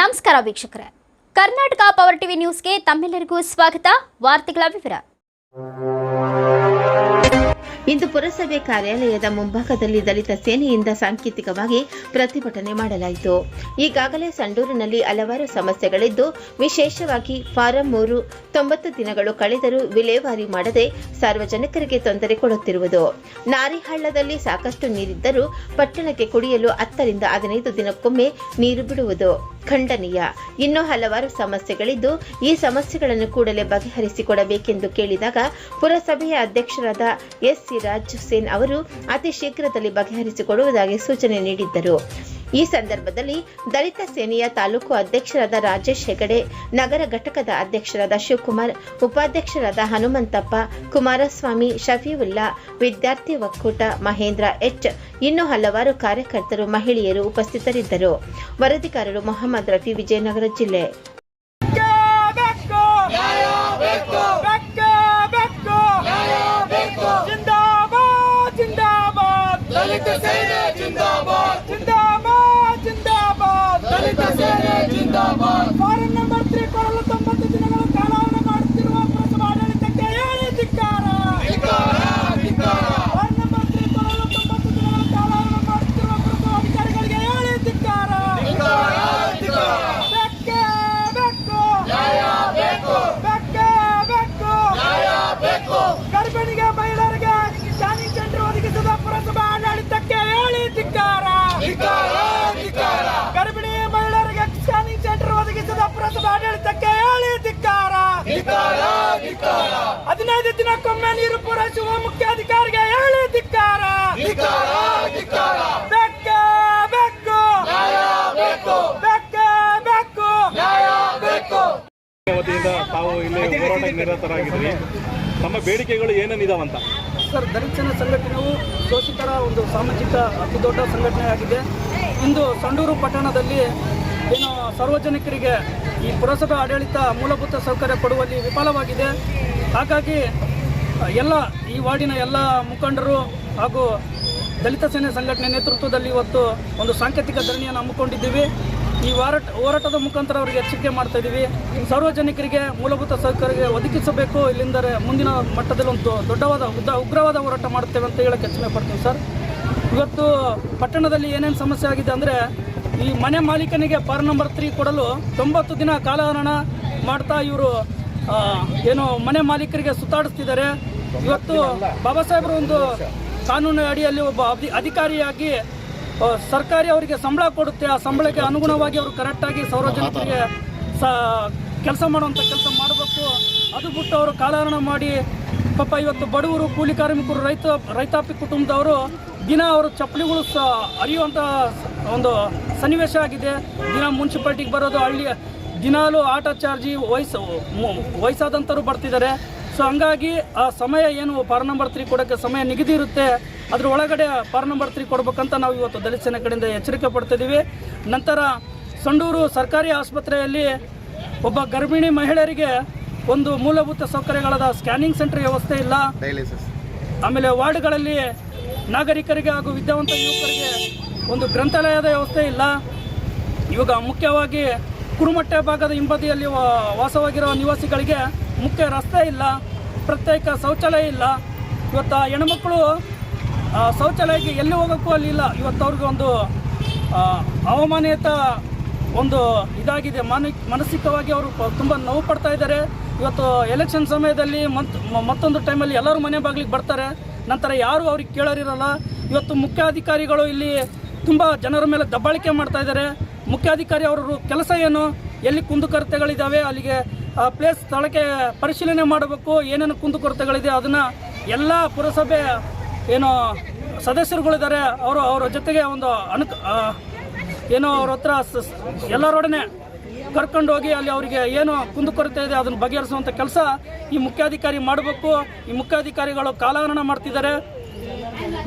ನಮಸ್ಕಾರ ವೀಕ್ಷಕರೇ. Karnataka power TV ನ್ಯೂಸ್ಗೆ ತಮ್ಮೆಲ್ಲರಿಗೂ ಸ್ವಾಗತ. ವಾರ್ತೆಗಳ ವಿವರ. ಇಂದು ಪುರಸಭೆ ಕಾರ್ಯಾಲಯದ ಮುಂಭಾಗದಲ್ಲಿ ದಲಿತ ಸೇನೆಯಿಂದ ಸಾಂಕೇತಿಕವಾಗಿ ಪ್ರತಿಭಟನೆ ಮಾಡಲಾಯಿತು. ಈಗಾಗಲೇ ಸಂಡೂರಿನಲ್ಲಿ ಹಲವಾರು ಸಮಸ್ಯೆಗಳಿದ್ದು, ವಿಶೇಷವಾಗಿ ಫಾರಂ ಮೂರು ತೊಂಬತ್ತು ದಿನಗಳು ಕಳೆದರೂ ವಿಲೇವಾರಿ ಮಾಡದೆ ಸಾರ್ವಜನಿಕರಿಗೆ ತೊಂದರೆ ಕೊಡುತ್ತಿರುವುದು. ನಾರಿಹಳ್ಳದಲ್ಲಿ ಸಾಕಷ್ಟು ನೀರಿದ್ದರೂ ಪಟ್ಟಣಕ್ಕೆ ಕುಡಿಯಲು ಹತ್ತರಿಂದ ಹದಿನೈದು ದಿನಕ್ಕೊಮ್ಮೆ ನೀರು ಬಿಡುವುದು. ಖಂಡನೀಯ. ಇನ್ನೂ ಹಲವಾರು ಸಮಸ್ಯೆಗಳಿದ್ದು, ಈ ಸಮಸ್ಯೆಗಳನ್ನು ಕೂಡಲೇ ಬಗೆಹರಿಸಿಕೊಡಬೇಕೆಂದು ಕೇಳಿದಾಗ ಪುರಸಭೆಯ ಅಧ್ಯಕ್ಷರಾದ ಎಸ್ ಸಿ ರಾಜ್ ಸೇನ್ ಅವರು ಅತಿ ಶೀಘ್ರದಲ್ಲಿ ಬಗೆಹರಿಸಿಕೊಡುವುದಾಗಿ ಸೂಚನೆ ನೀಡಿದ್ದರು. ಈ ಸಂದರ್ಭದಲ್ಲಿ ದಲಿತ ಸೇನೆಯ ತಾಲೂಕು ಅಧ್ಯಕ್ಷರಾದ ರಾಜೇಶ್ ಹೆಗಡೆ, ನಗರ ಘಟಕದ ಅಧ್ಯಕ್ಷರಾದ ಶಿವಕುಮಾರ್, ಉಪಾಧ್ಯಕ್ಷರಾದ ಹನುಮಂತಪ್ಪ, ಕುಮಾರಸ್ವಾಮಿ, ಶಫೀವುಲ್ಲಾ, ವಿದ್ಯಾರ್ಥಿ ಒಕ್ಕೂಟ ಮಹೇಂದ್ರ ಎಚ್, ಇನ್ನು ಹಲವಾರು ಕಾರ್ಯಕರ್ತರು, ಮಹಿಳೆಯರು ಉಪಸ್ಥಿತರಿದ್ದರು. ವರದಿಗಾರರು ಮೊಹಮ್ಮದ್ ರಫಿ, ವಿಜಯನಗರ ಜಿಲ್ಲೆ ಬೆಕ್ಕು ಬೆಕ್ಕು ಬೆಕ್ಕು ಬೆಕ್ಕು ಜಿಂದಾಬಾದ್ ಜಿಂದಾಬಾದ್ ದಲಿತ ಸೇನೆ ಜಿಂದಾಬಾದ್ ಜಿಂದಾಬಾದ್ ಜಿಂದಾಬಾದ್ ದಲಿತ ಸೇನೆ ಜಿಂದಾಬಾದ್ ಫಾರಿನ್ ನಂಬರ್ ತ್ರೀ ಕೊಡಲು ತೊಂಬತ್ತು ದಿನಗಳು ಕಾಲಾವಣೆ ಮಾಡುತ್ತಿರುವ ಪುರಸಭಾ ಆಡಳಿತಕ್ಕೆ ಹೇಳಿ ಧಿಕ್ಕಾರ ಧಿಕ್ಕಾರ ಧಿಕ್ಕಾರ ಫಾರಿನ್ ನಂಬರ್ ತ್ರೀ ಕೊಡಲು ತೊಂಬತ್ತು ದಿನಗಳು ಕಾಲಾವಣೆ ಮಾಡುತ್ತಿರುವ ಪುರಸಭಾ ಅಧಿಕಾರಿಗಳಿಗೆ ಹೇಳಿ ಧಿಕ್ಕಾರ ಧಿಕ್ಕಾರ ಧಿಕ್ಕಾರ ಬೆಕ್ಕೆ ಬೆಕ್ಕು ನ್ಯಾಯ ಬೇಕು ಬೆಕ್ಕೆ ಬೆಕ್ಕು ನ್ಯಾಯ ಬೇಕು ಗರ್ಭಿಣಿಗೆ ಮಹಿಳೆಯರಿಗೆ ಸ್ಕ್ಯಾನಿಂಗ್ ಸೆಂಟರ್ ಒದಗಿಸಿದ ಪುರಸಭಾ ಆಡಳಿತಕ್ಕೆ ಹೇಳಿ ಧಿಕ್ಕಾರ ಧಿಕ್ಕಾರ ಧಿಕ್ಕಾರ ಗರ್ಭಿಣಿ ಮಹಿಳೆಯರಿಗೆ ಸ್ಕ್ಯಾನಿಂಗ್ ಸೆಂಟರ್ ಒದಗಿಸಿದ ಪುರಸಭಾ ಆಡಳಿತಕ್ಕೆ ಹೇಳಿ ಧಿಕ್ಕಾರ ಧಿಕ್ಕಾರ ಧಿಕ್ಕಾರ ಹದಿನೈದು ದಿನಕ್ಕೊಮ್ಮೆ ನೀರು ಪೂರೈಸುವ ಮುಖ್ಯಾಧಿಕಾರಿಗೆ ಹೇಳಿ ಧಿಕ್ಕಾರ. ಧಿಕ್ಕಾರ ಧಿಕ್ಕಾರ. ಬೆಕ್ಕೆ ಬೆಕ್ಕು. ನ್ಯಾಯ ಬೇಕು. ಬೆಕ್ಕೆ ಬೆಕ್ಕು. ನ್ಯಾಯ ಬೇಕು. ವತಿಯಿಂದ ತಾವು ಇಲ್ಲಿ ಹೋರಾಟಕ್ಕೆ ನಿರತರಾಗಿದ್ರಿ ತಮ್ಮ ಬೇಡಿಕೆಗಳು ಏನೇನಿದಾವಂತ ಸರ್ ದಲಿತ ಸೇನೆ ಸಂಘಟನೆಯು ಶೋಷಿತರ ಒಂದು ಸಾಮಾಜಿಕ ಅತಿ ದೊಡ್ಡ ಸಂಘಟನೆಯಾಗಿದೆ. ಇಂದು ಸಂಡೂರು ಪಟ್ಟಣದಲ್ಲಿ ಏನು ಸಾರ್ವಜನಿಕರಿಗೆ ಈ ಪುರಸಭೆ ಆಡಳಿತ ಮೂಲಭೂತ ಸೌಕರ್ಯ ಕೊಡುವಲ್ಲಿ ವಿಫಲವಾಗಿದೆ. ಹಾಗಾಗಿ, ಎಲ್ಲ ಈ ವಾರ್ಡಿನ ಎಲ್ಲ ಮುಖಂಡರು ಹಾಗೂ ದಲಿತ ಸೇನೆ ಸಂಘಟನೆ ನೇತೃತ್ವದಲ್ಲಿ ಇವತ್ತು ಒಂದು ಸಾಂಕೇತಿಕ ಧರಣಿಯನ್ನು ಹಮ್ಮಿಕೊಂಡಿದ್ದೀವಿ. ಈ ಹೋರಾಟ ಹೋರಾಟದ ಮುಖಾಂತರ ಅವರಿಗೆ ಎಚ್ಚರಿಕೆ ಮಾಡ್ತಾ ಇದ್ದೀವಿ. ಸಾರ್ವಜನಿಕರಿಗೆ ಮೂಲಭೂತ ಸೌಕರ್ಯ ಒದಗಿಸಬೇಕು. ಇಲ್ಲಿಂದ ಮುಂದಿನ ಮಟ್ಟದಲ್ಲಿ ಒಂದು ದೊಡ್ಡವಾದ ಉದ್ದ, ಉಗ್ರವಾದ ಹೋರಾಟ ಮಾಡುತ್ತೇವೆ ಅಂತ ಹೇಳಕ್ಕೆ ಎಚ್ಚರಿಕೆ ಪಡ್ತೀನಿ ಸರ್. ಇವತ್ತು ಪಟ್ಟಣದಲ್ಲಿ ಏನೇನು ಸಮಸ್ಯೆ ಆಗಿದೆ ಅಂದರೆ ಈ ಮನೆ ಮಾಲೀಕನಿಗೆ ಪಾರ್ ನಂಬರ್ ತ್ರೀ ಕೊಡಲು ತೊಂಬತ್ತು ದಿನ ಕಾಲಹರಣ ಮಾಡ್ತಾ ಇವರು ಏನು ಮನೆ ಮಾಲೀಕರಿಗೆ ಸುತ್ತಾಡಿಸ್ತಿದ್ದಾರೆ. ಇವತ್ತು ಬಾಬಾ ಸಾಹೇಬರು ಒಂದು ಕಾನೂನು ಅಡಿಯಲ್ಲಿ ಒಬ್ಬ ಅಧಿ- ಅಧಿಕಾರಿಯಾಗಿ ಸರ್ಕಾರಿ ಅವರಿಗೆ ಸಂಬಳ ಕೊಡುತ್ತೆ. ಆ ಸಂಬಳಕ್ಕೆ ಅನುಗುಣವಾಗಿ ಅವರು ಕರೆಕ್ಟಾಗಿ ಸಾರ್ವಜನಿಕರಿಗೆ ಕೆಲಸ ಮಾಡುವಂಥ ಕೆಲಸ ಮಾಡಬೇಕು. ಅದು ಬಿಟ್ಟು ಅವರು ಕಾಲಹರಣ ಮಾಡಿ ಪಾಪ ಇವತ್ತು ಬಡವರು, ಕೂಲಿ ಕಾರ್ಮಿಕರು, ರೈತ, ರೈತಾಪಿ ಕುಟುಂಬದವರು ದಿನ ಅವರು ಚಪ್ಪಲಿಗಳು ಸ ಅರಿಯುವಂಥ ಒಂದು ಸನ್ನಿವೇಶ ಆಗಿದೆ. ದಿನ ಮುನ್ಸಿಪಾಲ್ಟಿಗೆ ಬರೋದು ಹಳ್ಳಿ ದಿನಾಲೂ ಆಟೋ ಚಾರ್ಜಿ ವಯಸ್ಸು ವಯಸ್ಸಾದಂಥವ್ರು ಬರ್ತಿದ್ದಾರೆ. ಸೊ ಹಂಗಾಗಿ ಆ ಸಮಯ ಏನು ಪಾರ್ ನಂಬರ್ ತ್ರೀ ಕೊಡೋಕ್ಕೆ ಸಮಯ ನಿಗದಿ ಇರುತ್ತೆ ಅದ್ರ ಒಳಗಡೆ ಪಾರ್ ನಂಬರ್ ತ್ರೀ ಕೊಡ್ಬೇಕಂತ ನಾವು ಇವತ್ತು ದಲಿತ ಸೇನೆ ಕಡೆಯಿಂದ ಎಚ್ಚರಿಕೆ ಪಡ್ತಿದ್ದೀವಿ ನಂತರ ಸಂಡೂರು ಸರ್ಕಾರಿ ಆಸ್ಪತ್ರೆಯಲ್ಲಿ ಒಬ್ಬ ಗರ್ಭಿಣಿ ಮಹಿಳೆಯರಿಗೆ ಒಂದು ಮೂಲಭೂತ ಸೌಕರ್ಯಗಳಾದ ಸ್ಕ್ಯಾನಿಂಗ್ ಸೆಂಟರ್ ವ್ಯವಸ್ಥೆ ಇಲ್ಲ. ಆಮೇಲೆ ವಾರ್ಡ್ಗಳಲ್ಲಿ ನಾಗರಿಕರಿಗೆ ಹಾಗೂ ವಿದ್ಯಾವಂತ ಯುವಕರಿಗೆ ಒಂದು ಗ್ರಂಥಾಲಯದ ವ್ಯವಸ್ಥೆ ಇಲ್ಲ. ಇವಾಗ ಮುಖ್ಯವಾಗಿ ಕುರುಮಟ್ಟೆ ಭಾಗದ ಹಿಂಬದಿಯಲ್ಲಿ ವಾಸವಾಗಿರುವ ವಾಸವಾಗಿರೋ ನಿವಾಸಿಗಳಿಗೆ ಮುಖ್ಯ ರಸ್ತೆ ಇಲ್ಲ, ಪ್ರತ್ಯೇಕ ಶೌಚಾಲಯ ಇಲ್ಲ. ಇವತ್ತು ಹೆಣ್ಮಕ್ಳು ಶೌಚಾಲಯಕ್ಕೆ ಎಲ್ಲಿ ಹೋಗೋಕ್ಕೂ ಅಲ್ಲಿ ಇಲ್ಲ. ಇವತ್ತು ಅವ್ರಿಗೆ ಒಂದು ಅವಮಾನಿತ ಒಂದು ಇದಾಗಿದೆ. ಮಾನ, ಮಾನಸಿಕವಾಗಿ ಅವರು ತುಂಬ ನೋವು ಪಡ್ತಾ ಇದ್ದಾರೆ. ಇವತ್ತು ಎಲೆಕ್ಷನ್ ಸಮಯದಲ್ಲಿ ಮತ್ತೊಂದು ಟೈಮಲ್ಲಿ ಎಲ್ಲರೂ ಮನೆ ಬಾಗಿಲಿಗೆ ಬರ್ತಾರೆ. ನಂತರ ಯಾರು ಅವ್ರಿಗೆ ಕೇಳೋರಿರಲ್ಲ. ಇವತ್ತು ಮುಖ್ಯಾಧಿಕಾರಿಗಳು ಇಲ್ಲಿ ತುಂಬ ಜನರ ಮೇಲೆ ದಬ್ಬಾಳಿಕೆ ಮಾಡ್ತಾ ಇದ್ದಾರೆ. ಮುಖ್ಯಾಧಿಕಾರಿ ಅವರು ಕೆಲಸ ಏನು? ಎಲ್ಲಿ ಕುಂದುಕೊರತೆಗಳಿದ್ದಾವೆ ಅಲ್ಲಿಗೆ ಪ್ಲೇಸ್ ಸ್ಥಳಕ್ಕೆ ಪರಿಶೀಲನೆ ಮಾಡಬೇಕು. ಏನೇನು ಕುಂದುಕೊರತೆಗಳಿದೆ ಅದನ್ನು ಎಲ್ಲ ಪುರಸಭೆ ಏನು ಸದಸ್ಯರುಗಳಿದ್ದಾರೆ. ಅವರು ಅವರ ಜೊತೆಗೆ ಒಂದು ಅನುಕ ಏನೋ ಅವ್ರ ಹತ್ರ ಎಲ್ಲರೊಡನೆ ಕರ್ಕೊಂಡು ಹೋಗಿ ಅಲ್ಲಿ ಅವರಿಗೆ ಏನು ಕುಂದುಕೊರತೆ ಇದೆ ಅದನ್ನು ಬಗೆಹರಿಸುವಂಥ ಕೆಲಸ ಈ ಮುಖ್ಯಾಧಿಕಾರಿ ಮಾಡಬೇಕು. ಈ ಮುಖ್ಯಾಧಿಕಾರಿಗಳು ಕಾಲಹರಣ ಮಾಡ್ತಿದ್ದಾರೆ.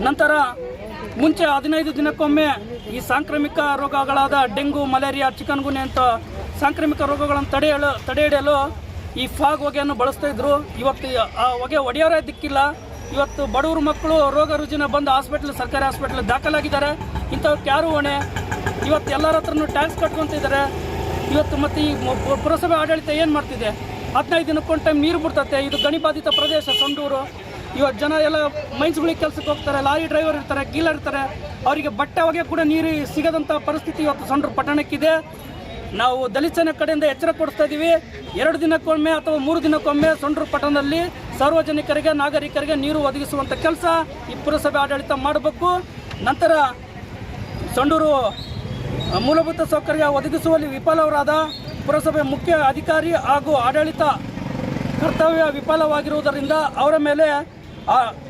ನಂತರ ಮುಂಚೆ ಹದಿನೈದು ದಿನಕ್ಕೊಮ್ಮೆ ಈ ಸಾಂಕ್ರಾಮಿಕ ರೋಗಗಳಾದ ಡೆಂಗು, ಮಲೇರಿಯಾ ಚಿಕನ್ಗುನ್ಯ ಅಂತ ಸಾಂಕ್ರಾಮಿಕ ರೋಗಗಳನ್ನು ತಡೆ ತಡೆಹಿಡಿಯಲು ಈ ಫಾಗ್ ಹೊಗೆಯನ್ನು ಬಳಸ್ತಾ ಇದ್ರು. ಇವತ್ತು ಆ ಹೊಗೆ ಒಡೆಯೋರೇ ದಿಕ್ಕಿಲ್ಲ. ಇವತ್ತು ಬಡವರು ಮಕ್ಕಳು ರೋಗ ರುಜಿನ ಬಂದು ಹಾಸ್ಪಿಟ್ಲ್, ಸರ್ಕಾರಿ ಹಾಸ್ಪಿಟ್ಲ್ ದಾಖಲಾಗಿದ್ದಾರೆ. ಇಂಥವ್ರು ಯಾರು ಹೊಣೆ? ಇವತ್ತು ಎಲ್ಲರ ಹತ್ರನೂ ಟ್ಯಾಕ್ಸ್ ಕಟ್ಕೊತಿದ್ದಾರೆ. ಇವತ್ತು ಮತ್ತು ಈ ಪುರಸಭೆ ಆಡಳಿತ ಏನು ಮಾಡ್ತಿದೆ? ಹದಿನೈದು ದಿನಕ್ಕೊಂದು ಟೈಮ್ ನೀರು ಬಿಡ್ತತೆ. ಇದು ಗಣಿಬಾಧಿತ ಪ್ರದೇಶ, ಸಂಡೂರು. ಇವತ್ತು ಜನ ಎಲ್ಲ ಮೈನ್ಸ್ಗಳಿಗೆ ಕೆಲಸಕ್ಕೆ ಹೋಗ್ತಾರೆ, ಲಾರಿ ಡ್ರೈವರ್ ಇರ್ತಾರೆ ಗೀಲರ್ ಇರ್ತಾರೆ. ಅವರಿಗೆ ಬಟ್ಟೆ ಒಗೆ ಕೂಡ ನೀರು ಸಿಗದಂಥ ಪರಿಸ್ಥಿತಿ ಇವತ್ತು ಸಂಡೂರು ಪಟ್ಟಣಕ್ಕಿದೆ. ನಾವು ದಲಿತನ ಕಡೆಯಿಂದ ಎಚ್ಚರ ಕೊಡಿಸ್ತಾ ಇದ್ದೀವಿ ಎರಡು ದಿನಕ್ಕೊಮ್ಮೆ ಅಥವಾ ಮೂರು ದಿನಕ್ಕೊಮ್ಮೆ ಸೊಂಡೂರು ಪಟ್ಟಣದಲ್ಲಿ ಸಾರ್ವಜನಿಕರಿಗೆ, ನಾಗರಿಕರಿಗೆ ನೀರು ಒದಗಿಸುವಂಥ ಕೆಲಸ ಈ ಪುರಸಭೆ ಆಡಳಿತ ಮಾಡಬೇಕು. ನಂತರ ಸಂಡೂರು ಮೂಲಭೂತ ಸೌಕರ್ಯ ಒದಗಿಸುವಲ್ಲಿ ವಿಫಲವರಾದ ಪುರಸಭೆ ಮುಖ್ಯ ಅಧಿಕಾರಿ ಹಾಗೂ ಆಡಳಿತ ಕರ್ತವ್ಯ ವಿಫಲವಾಗಿರುವುದರಿಂದ ಅವರ ಮೇಲೆ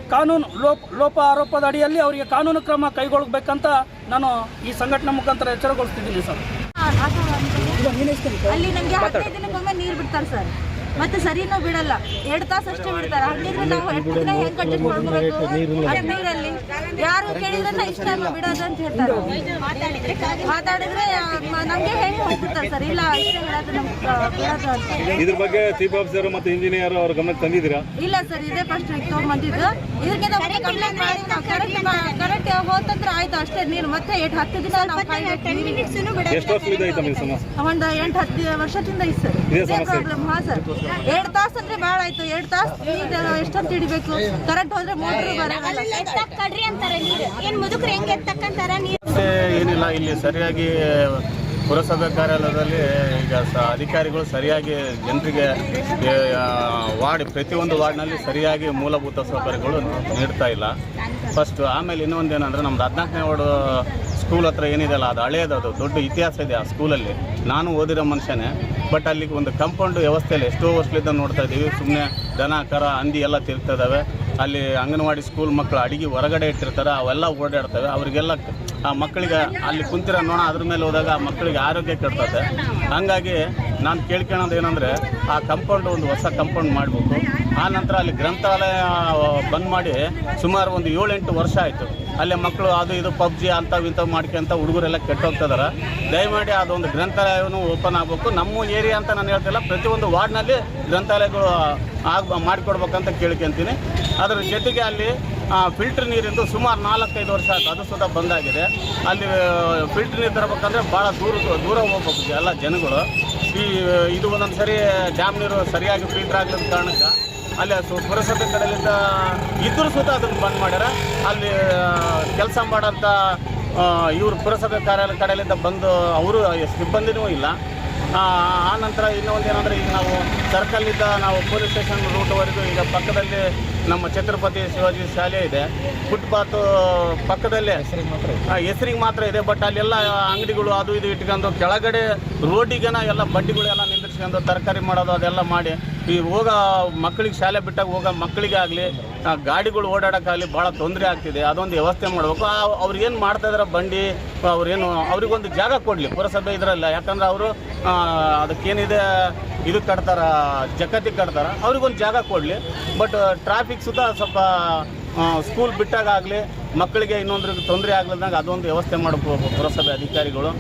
ಕಾನೂನು ಲೋಪ ಲೋಪ ಆರೋಪದ ಅಡಿಯಲ್ಲಿ ಅವರಿಗೆ ಕಾನೂನು ಕ್ರಮ ಕೈಗೊಳ್ಳಬೇಕಂತ ನಾನು ಈ ಸಂಘಟನೆ ಮುಖಾಂತರ ಎಚ್ಚರಗೊಳಿಸ್ತಿದ್ದೀನಿ ಸರ್ ಅಲ್ಲಿ ನನಗೆ ನೀರು ಬಿಡ್ತಾರೆ ಸರ್ ಮತ್ತೆ ಸರಿನೂ ಬಿಡಲ್ಲ. ಎರಡು ತಾಸು ಅಷ್ಟೇ ಬಿಡ್ತಾರೆ. ಹಾಗಿದ್ರೆ ನಾವು ಎರಡು ದಿನ ಹೆಂಗ್ ಕಂಟಿನ್ಯೂ ಮಾಡ್ಕೋಬೇಕು. ಅಷ್ಟ್ ನೀರಲ್ಲಿ. ಯಾರು ಕೇಳಿದ್ರೆ ನಾ ಇಷ್ಟ ಇಲ್ಲ ಬಿಡೋದು ಅಂತ ಹೇಳ್ತಾರೆ. ಮಾತಾಡಿದ್ರೆ ನಮ್ಗೆ ಹೇಳಿ ಹೋಗ್ಬಿಡ್ತಾರೆ ಸರ್? ಇಲ್ಲ ಇಷ್ಟ ಬಿಡೋದು ನಮ್ಗೆ ಬಿಡೋದು ಅಂತ. ಇದ್ರ ಬಗ್ಗೆ ಚೀಫ್ ಆಫೀಸರ್ ಮತ್ತೆ ಇಂಜಿನಿಯರ್ ಅವ್ರ ಗಮನಕ್ಕೆ ತಂದಿದ್ರಾ ಇಲ್ಲ ಸರ್ ಇದೇ ಫಸ್ಟ್ ತಗೊಂಡ್ಬಂದಿದ್ದು. ಇದಕ್ಕಿಂತ ಮುಂಚೆ ಕಂಪ್ಲೇಂಟ್ ಮಾಡಿ ನಾವು ಕರೆಕ್ಟ್ ಕರೆಕ್ಟ್ ಹೋತಂದ್ರೆ ಆಯ್ತು ಅಷ್ಟೇ ನೀರು. ಮತ್ತೆ ಎಂಟು ಹತ್ತು ದಿನ ನಾವು ಒಂದು ಎಂಟು ಹತ್ತು ವರ್ಷದಿಂದ ಇತ್ತು ಸರ್. ಇದೇ? ಪ್ರಾಬ್ಲಮ್ ಹಾಂ ಸರ್. ಎರಡು ತಾಸು ಅಂದ್ರೆ ಭಾಳ ಆಯ್ತು. ಎರಡು ತಾಸು ಎಷ್ಟೊಂದು ಹಿಡಿಬೇಕು? ಕರೆಂಟ್ ಹೋದ್ರೆ ಮೋಟರ್ ಬರಲ್ಲ. ಕಡ್ರಿ ಅಂತಾರೆ ನೀರು. ಏನ್ ಮುದುಕ್ರು ಹೆಂಗ್ ಎತ್ತಕ್ಕಂತಾರ ನೀರು? ಏನಿಲ್ಲ ಇಲ್ಲಿ ಸರಿಯಾಗಿ ಪುರಸಭೆ ಕಾರ್ಯಾಲಯದಲ್ಲಿ ಈಗ ಸ ಅಧಿಕಾರಿಗಳು ಸರಿಯಾಗಿ ಜನರಿಗೆ ವಾರ್ಡ್ ಪ್ರತಿಯೊಂದು ವಾರ್ಡ್ನಲ್ಲಿ ಸರಿಯಾಗಿ ಮೂಲಭೂತ ಸೌಕರ್ಯಗಳು ನೀಡ್ತಾ ಇಲ್ಲ. ಫಸ್ಟ್ ಆಮೇಲೆ ಇನ್ನೊಂದು ಏನಂದರೆ ನಮ್ದು ಹದಿನಾಲ್ಕನೇ ವಾರ್ಡ್ ಸ್ಕೂಲ್ ಹತ್ರ ಏನಿದೆಯಲ್ಲ ಅದು ಹಳೆಯದು ಅದು ದೊಡ್ಡ ಇತಿಹಾಸ ಇದೆ ಆ ಸ್ಕೂಲಲ್ಲಿ. ನಾನು ಓದಿರೋ ಮನುಷ್ಯನೇ ಬಟ್ ಅಲ್ಲಿ ಒಂದು ಕಂಪೌಂಡ್ ವ್ಯವಸ್ಥೆಯಲ್ಲಿ ಎಷ್ಟೋ ವರ್ಷದಿಂದ ನೋಡ್ತಾ ಇದ್ದೀವಿ. ಸುಮ್ಮನೆ ದನ, ಕರ, ಹಂದಿ ಎಲ್ಲ ತಿರ್ಗ್ತದವೆ ಅಲ್ಲಿ ಅಂಗನವಾಡಿ ಸ್ಕೂಲ್ ಮಕ್ಕಳು ಅಡಿಗೆ ಹೊರಗಡೆ ಇಟ್ಟಿರ್ತಾರೆ. ಅವೆಲ್ಲ ಓಡಾಡ್ತವೆ. ಅವರಿಗೆಲ್ಲ ಆ ಮಕ್ಕಳಿಗೆ ಅಲ್ಲಿ ಕುಂತಿರೋ ನೋಣ ಅದ್ರ ಮೇಲೆ ಹೋದಾಗ ಆ ಮಕ್ಕಳಿಗೆ ಆರೋಗ್ಯ ಕೆಡ್ತದೆ ಹಾಗಾಗಿ ನಾನು ಕೇಳ್ಕೊಳೋದು ಏನಂದರೆ, ಆ ಕಂಪೌಂಡ್ ಒಂದು ಹೊಸ ಕಂಪೌಂಡ್ ಮಾಡಬೇಕು. ಆ ನಂತರ ಅಲ್ಲಿ ಗ್ರಂಥಾಲಯ ಬಂದ್ ಮಾಡಿ ಸುಮಾರು ಒಂದು ಏಳೆಂಟು ವರ್ಷ ಆಯಿತು. ಅಲ್ಲಿ ಮಕ್ಕಳು ಅದು ಇದು ಪಬ್ಜಿ ಅಂಥವು ಇಂಥವು ಮಾಡ್ಕೊಂತ ಹುಡುಗರೆಲ್ಲ ಕೆಟ್ಟೋಗ್ತಿದಾರೆ ದಯಮಾಡಿ ಅದೊಂದು ಗ್ರಂಥಾಲಯವನ್ನು ಓಪನ್ ಆಗಬೇಕು. ನಮ್ಮ ಏರಿಯಾ ಅಂತ ನಾನು ಹೇಳ್ತಿಲ್ಲ, ಪ್ರತಿಯೊಂದು ವಾರ್ಡ್ನಲ್ಲಿ ಗ್ರಂಥಾಲಯಗಳು ಆಗ, ಮಾಡಿಕೊಡ್ಬೇಕಂತ ಕೇಳ್ಕೊಂತೀನಿ. ಅದರ ಜೊತೆಗೆ ಅಲ್ಲಿ ಫಿಲ್ಟರ್ ನೀರಿಂದು ಸುಮಾರು ನಾಲ್ಕೈದು ವರ್ಷ ಆಯ್ತು. ಅದು ಸುತ ಬಂದಾಗಿದೆ. ಅಲ್ಲಿ ಫಿಲ್ಟರ್ ನೀರು ತರಬೇಕಂದ್ರೆ ಭಾಳ ದೂರ ದೂರ ಹೋಗ್ಬೇಕು ಎಲ್ಲ ಜನಗಳು. ಈ, ಇದು ಒಂದೊಂದು ಸರಿ ಡ್ಯಾಮ್ ನೀರು ಸರಿಯಾಗಿ ಫಿಲ್ಟರ್ ಆಗಿರೋ ಕಾರಣಕ್ಕೆ ಅಲ್ಲಿ ಸು ಪುರಸಭೆ ಕಡೆಯಿಂದ ಇದ್ರು ಸುತ ಅದನ್ನು ಬಂದ್ ಮಾಡ್ಯಾರ. ಅಲ್ಲಿ ಕೆಲಸ ಮಾಡೋಂಥ ಇವರು ಪುರಸಭೆ ಕಾರ್ಯಾಲಯ ಕಡೆಯಿಂದ ಬಂದು ಅವರು ಸಿಬ್ಬಂದಿನೂ ಇಲ್ಲ. ಆ ಆ ನಂತರ ಇನ್ನೊಂದು ಏನಂದ್ರೆ ಈಗ ನಾವು ಸರ್ಕಲ್ಲಿದ್ದ ನಾವು ಪೊಲೀಸ್ ಸ್ಟೇಷನ್ ರೂಟ್ವರೆಗೂ ಈಗ ಪಕ್ಕದಲ್ಲಿ ನಮ್ಮ ಛತ್ರಪತಿ ಶಿವಾಜಿ ಶಾಲೆ ಇದೆ. ಫುಟ್ಪಾತ್ ಪಕ್ಕದಲ್ಲೇ. ಹೆಸರಿಗೆ ಮಾತ್ರ ಇದೆ. ಬಟ್ ಅಲ್ಲೆಲ್ಲ ಅಂಗಡಿಗಳು ಅದು ಇದು ಇಟ್ಕೊಂಡು ಕೆಳಗಡೆ ರೋಡಿಗೆನ ಎಲ್ಲ ಬಡ್ಡಿಗಳೆಲ್ಲ ನಿಂದಿರ್ಸ್ಕೊಂಡು ತರಕಾರಿ ಮಾಡೋದು ಅದೆಲ್ಲ ಮಾಡಿ ಈ ಹೋಗೋ ಮಕ್ಕಳಿಗೆ ಶಾಲೆ ಬಿಟ್ಟಾಗ ಹೋಗೋ ಮಕ್ಕಳಿಗೆ ಆಗಲಿ ಗಾಡಿಗಳು ಓಡಾಡೋಕ್ಕಾಗಲಿ ಭಾಳ ತೊಂದರೆ ಆಗ್ತಿದೆ. ಅದೊಂದು ವ್ಯವಸ್ಥೆ ಮಾಡಬೇಕು. ಅವ್ರು ಏನು ಮಾಡ್ತಾ ಇದಾರೆ ಬಂಡಿ, ಅವ್ರೇನು, ಅವ್ರಿಗೊಂದು ಜಾಗ ಕೊಡಲಿ. ಪುರಸಭೆ ಇದರಲ್ಲ, ಯಾಕಂದ್ರೆ ಅವರು ಅದಕ್ಕೇನಿದೆ, ಇದು ಕಟ್ತಾರ, ಜಕತಿ ಕಟ್ತಾರ, ಅವ್ರಿಗೊಂದು ಜಾಗ ಕೊಡಲಿ. ಬಟ್ ಟ್ರಾಫಿಕ್ ಸುತ್ತ ಸ್ವಲ್ಪ ಸ್ಕೂಲ್ ಬಿಟ್ಟಾಗಲಿ ಮಕ್ಕಳಿಗೆ ಇನ್ನೊಂದ್ರಿಗೆ ತೊಂದರೆ ಆಗ್ಲದಂಗೆ ಅದೊಂದು ವ್ಯವಸ್ಥೆ ಮಾಡಬೇಕು ಪುರಸಭೆ ಅಧಿಕಾರಿಗಳು.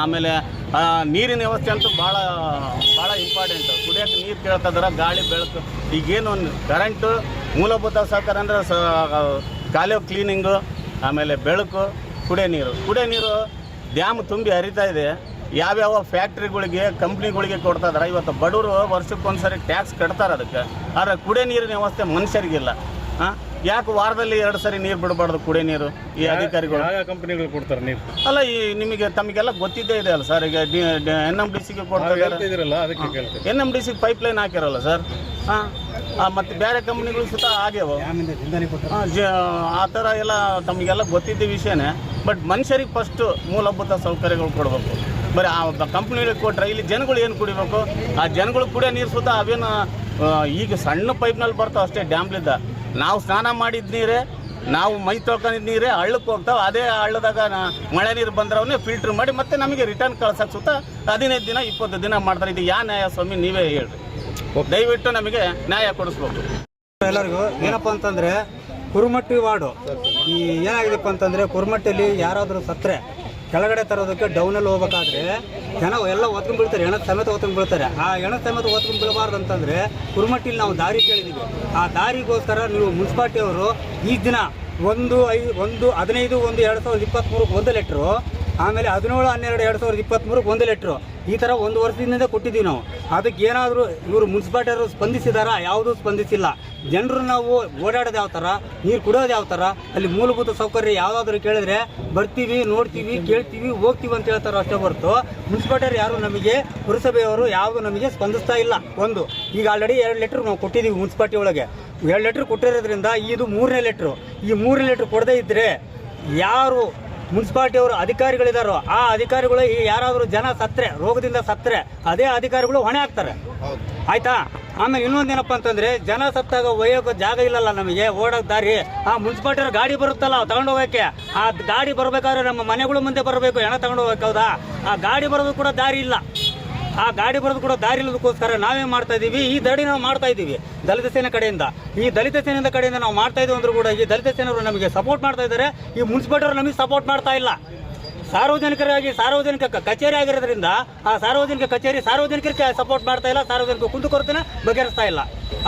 ಆಮೇಲೆ ನೀರಿನ ವ್ಯವಸ್ಥೆ ಅಂತೂ ಭಾಳ ಭಾಳ ಇಂಪಾರ್ಟೆಂಟ್ ಕುಡಿಯೋಕೆ ನೀರು ಕೇಳ್ತಾ ಇದಾರೆ, ಗಾಳಿ ಬೆಳಕು. ಈಗೇನು ಕರೆಂಟು ಮೂಲಭೂತ ಸಹಕಾರ ಅಂದರೆ ಸ ಕಾಲು ಕ್ಲೀನಿಂಗು ಆಮೇಲೆ ಬೆಳಕು, ಕುಡಿಯೋ ನೀರು. ಕುಡಿಯೋ ನೀರು ಡ್ಯಾಮ್ ತುಂಬಿ ಹರಿತಾ ಇದೆ. ಯಾವ್ಯಾವ ಫ್ಯಾಕ್ಟ್ರಿಗಳಿಗೆ ಕಂಪ್ನಿಗಳಿಗೆ ಕೊಡ್ತಾ ಇದಾರೆ. ಇವತ್ತು ಬಡವರು ವರ್ಷಕ್ಕೊಂದ್ಸರಿ ಟ್ಯಾಕ್ಸ್ ಕಟ್ತಾರೆ ಅದಕ್ಕೆ. ಆದರೆ ಕುಡಿಯೋ ನೀರಿನ ವ್ಯವಸ್ಥೆ ಮನುಷ್ಯರಿಗಿಲ್ಲ. ಯಾಕೆ ವಾರದಲ್ಲಿ ಎರಡು ಸರಿ ನೀರು ಬಿಡಬಾರ್ದು ಕುಡಿಯೋ ನೀರು ಈ ಅಧಿಕಾರಿಗಳು? ಕಂಪನಿಗಳು ಕೊಡ್ತಾರೆ ನೀರು? ಅಲ್ಲ ಈ ನಿಮಗೆ ತಮಗೆಲ್ಲ ಗೊತ್ತಿದ್ದೇ ಇದೆ ಅಲ್ಲ ಸರ್ ಈಗ ಎನ್ ಎಂ ಡಿ ಸಿಗೆ ಕೊಡ್ತಾ ನಾವು ಇದ್ದಾರೆ. ಹೇಳ್ತಾ ಇದ್ದೀರಲ್ಲ ಅದಕ್ಕೆ ಕೇಳ್ತೀವಿ N M D C pipeline ಹಾಕಿರಲ್ಲ sir. ಹಾಂ. ಮತ್ತು ಬೇರೆ ಕಂಪ್ನಿಗಳು ಸುತ್ತ ಆಗ್ಯಾವ. ಆ ಥರ ಎಲ್ಲ ತಮಗೆಲ್ಲ ಗೊತ್ತಿದ್ದ ವಿಷಯನೇ. ಬಟ್ ಮನುಷ್ಯರಿಗೆ ಫಸ್ಟು ಮೂಲಭೂತ ಸೌಕರ್ಯಗಳು ಕೊಡಬೇಕು. ಬರೀ ಆ ಕಂಪ್ನಿಗಳಿಗೆ ಕೊಟ್ಟರೆ ಇಲ್ಲಿ ಜನಗಳು ಏನು ಕುಡಿಬೇಕು? ಆ ಜನಗಳು ಕುಡಿಯೋ ನೀರು ಸುತ್ತ ಅವೇನು ಈಗ ಸಣ್ಣ ಪೈಪ್ನಲ್ಲಿ ಬರ್ತಾವೆ ಅಷ್ಟೇ ಡ್ಯಾಮ್ಲಿದ್ದ ನಾವು ಸ್ನಾನ ಮಾಡಿದ ನೀರೇ, ನಾವು ಮೈ ತೊಳ್ಕೊಂಡಿದ್ದ ನೀರೇ ಹಳ್ಳಕ್ಕೆ ಹೋಗ್ತಾವೆ. ಅದೇ ಹಳ್ಳದಾಗ ಮಳೆ ನೀರು ಬಂದ್ರವನ್ನೇ ಫಿಲ್ಟ್ರ್ ಮಾಡಿ ಮತ್ತೆ ನಮಗೆ ರಿಟರ್ನ್ ಕಳ್ಸಕ್ಕೆ ಸುತ್ತ ಹದಿನೈದು ದಿನ, ಇಪ್ಪತ್ತು ದಿನ ಮಾಡ್ತಾರೆ. ಇದು ಯಾ ನ್ಯಾಯ ಸ್ವಾಮಿ, ನೀವೇ ಹೇಳ್ರಿ. ದಯವಿಟ್ಟು ನಮಗೆ ನ್ಯಾಯ ಕೊಡಿಸ್ಬೇಕು. ಎಲ್ಲರಿಗೂ ಏನಪ್ಪ ಅಂತಂದ್ರೆ ಕುರುಮಟ್ಟಿ ವಾರ್ಡು. ಈ ಏನಾಗಿದೆಪ್ಪ ಅಂತಂದ್ರೆ ಕುರುಮಟ್ಟಿಯಲ್ಲಿ ಯಾರಾದರೂ ಸತ್ರೆ ಕೆಳಗಡೆ ತರೋದಕ್ಕೆ ಡೌನಲ್ಲಿ ಹೋಗ್ಬೇಕಾದ್ರೆ ಜನ ಎಲ್ಲ ಒತ್ಕೊಂಡು ಬೀಳ್ತಾರೆ ಸಮೇತ ಒತ್ಕೊಂಡು ಬೀಳ್ತಾರೆ. ಆ ಹೆಣ ಸಮೇತ ಒತ್ಕೊಂಡು ಬೀಳಬಾರ್ದು ಅಂತಂದ್ರೆ ಕುರುಮಟ್ಟಿಲಿ ನಾವು ದಾರಿ ಕೇಳಿದ್ದೀವಿ ಆ ದಾರಿಗೋಸ್ಕರ ನೀವು ಮುನ್ಸಿಪಾಲ್ಟಿಯವರು ಈ ದಿನ ಒಂದು ಐದು ಒಂದು ಹದಿನೈದು, ಒಂದು ಎರಡು ಸಾವಿರದ ಇಪ್ಪತ್ತ್ಮೂರು ಒಂದು ಲೆಟ್ರು ಆಮೇಲೆ ಹದಿನೇಳು, ಹನ್ನೆರಡು, ಎರಡು ಸಾವಿರದ ಇಪ್ಪತ್ತ್ಮೂರಕ್ಕೆ ಒಂದು ಲೆಟ್ರು ಈ ಥರ ಒಂದು ವರ್ಷದಿಂದ ಕೊಟ್ಟಿದ್ದೀವಿ ನಾವು. ಅದಕ್ಕೆ ಏನಾದರೂ ಇವರು ಮುನ್ಸಿಪಾಲ್ಟಿಯವರು ಸ್ಪಂದಿಸಿದಾರಾ? ಯಾವುದೂ ಸ್ಪಂದಿಸಿಲ್ಲ. ಜನರು ನಾವು ಓಡಾಡೋದು ಯಾವ ಥರ ನೀರು ಕುಡಿಯೋದು ಯಾವ ಥರ ಅಲ್ಲಿ ಮೂಲಭೂತ ಸೌಕರ್ಯ ಯಾವುದಾದ್ರೂ ಕೇಳಿದ್ರೆ ಬರ್ತೀವಿ, ನೋಡ್ತೀವಿ, ಕೇಳ್ತೀವಿ, ಹೋಗ್ತೀವಿ ಅಂತ ಹೇಳ್ತಾರೆ ಅಷ್ಟೇ ಹೊರತು ಮುನ್ಸಿಪಾಲ್ಟಿಯವರು ಯಾರು ನಮಗೆ ಪುರಸಭೆಯವರು ಯಾವುದು ನಮಗೆ ಸ್ಪಂದಿಸ್ತಾ ಇಲ್ಲ. ಒಂದು, ಈಗ ಆಲ್ರೆಡಿ ಎರಡು ಲೆಟ್ರ್ ನಾವು ಕೊಟ್ಟಿದ್ದೀವಿ ಮುನ್ಸಿಪಾಲ್ಟಿ ಒಳಗೆ. ಎರಡು ಲೆಟ್ರ್ ಕೊಟ್ಟಿರೋದ್ರಿಂದ ಇದು ಮೂರನೇ ಲೆಟ್ರು ಈ ಮೂರನೇ ಲೆಟ್ರ್ ಕೊಡದೇ ಇದ್ದರೆ ಯಾರು ಮುನ್ಸಿಪಾಲ್ಟಿಯವರು ಅಧಿಕಾರಿಗಳಿದಾರೋ ಆ ಅಧಿಕಾರಿಗಳು ಈ ಯಾರಾದರೂ ಜನ ಸತ್ತರೆ ರೋಗದಿಂದ ಸತ್ತರೆ ಅದೇ ಅಧಿಕಾರಿಗಳು ಹೊಣೆ ಆಗ್ತಾರೆ ಆಯ್ತಾ? ಆಮೇಲೆ ಇನ್ನೊಂದೇನಪ್ಪ ಅಂತಂದ್ರೆ ಜನ ಸತ್ತಾಗ ಒಯ್ಯೋಕೆ ಜಾಗ ಇಲ್ಲಲ್ಲ ನಮಗೆ ಓಡೋಕೆ ದಾರಿ. ಆ ಮುನ್ಸಿಪಾಲ್ಟಿಯವ್ರ ಗಾಡಿ ಬರುತ್ತಲ್ಲ ತಗೊಂಡು ಹೋಗೋಕ್ಕೆ ಆ ಗಾಡಿ ಬರಬೇಕಾದ್ರೆ ನಮ್ಮ ಮನೆಗಳು ಮುಂದೆ ಬರಬೇಕು ಹೆಣ ತಗೊಂಡು ಹೋಗಕ್ಕೆ ಹೌದಾ? ಆ ಗಾಡಿ ಬರೋದು ಕೂಡ ದಾರಿ ಇಲ್ಲ. ಆ ಗಾಡಿ ಬರೋದು ಕೂಡ ದಾರಿ ಇಲ್ಲದಕ್ಕೋಸ್ಕರ ನಾವೇ ಮಾಡ್ತಾ ಇದ್ದೀವಿ ಈ ದಾಡಿ ನಾವು ಮಾಡ್ತಾ ಇದ್ದೀವಿ ದಲಿತ ಸೇನೆ ಕಡೆಯಿಂದ. ಈ ದಲಿತ ಸೇನೆಯಿಂದ ಕಡೆಯಿಂದ ನಾವು ಮಾಡ್ತಾ ಇದ್ದೀವಿ ಅಂದ್ರೂ ಕೂಡ ಈ ದಲಿತ ಸೇನೆಯವರು ನಮಗೆ ಸಪೋರ್ಟ್ ಮಾಡ್ತಾ ಇದ್ದಾರೆ. ಈ ಮುನ್ಸಿಪಾಲ್ಟಿಯವರು ನಮಗೆ ಸಪೋರ್ಟ್ ಮಾಡ್ತಾ ಇಲ್ಲ. ಸಾರ್ವಜನಿಕರಾಗಿ ಸಾರ್ವಜನಿಕ ಕಚೇರಿ ಆಗಿರೋದ್ರಿಂದ ಆ ಸಾರ್ವಜನಿಕ ಕಚೇರಿ ಸಾರ್ವಜನಿಕರಿಗೆ ಸಪೋರ್ಟ್ ಮಾಡ್ತಾ ಇಲ್ಲ. ಸಾರ್ವಜನಿಕ ಕುಂದುಕೊರತೆನ ಬಗೆಹರಿಸ್ತಾ ಇಲ್ಲ.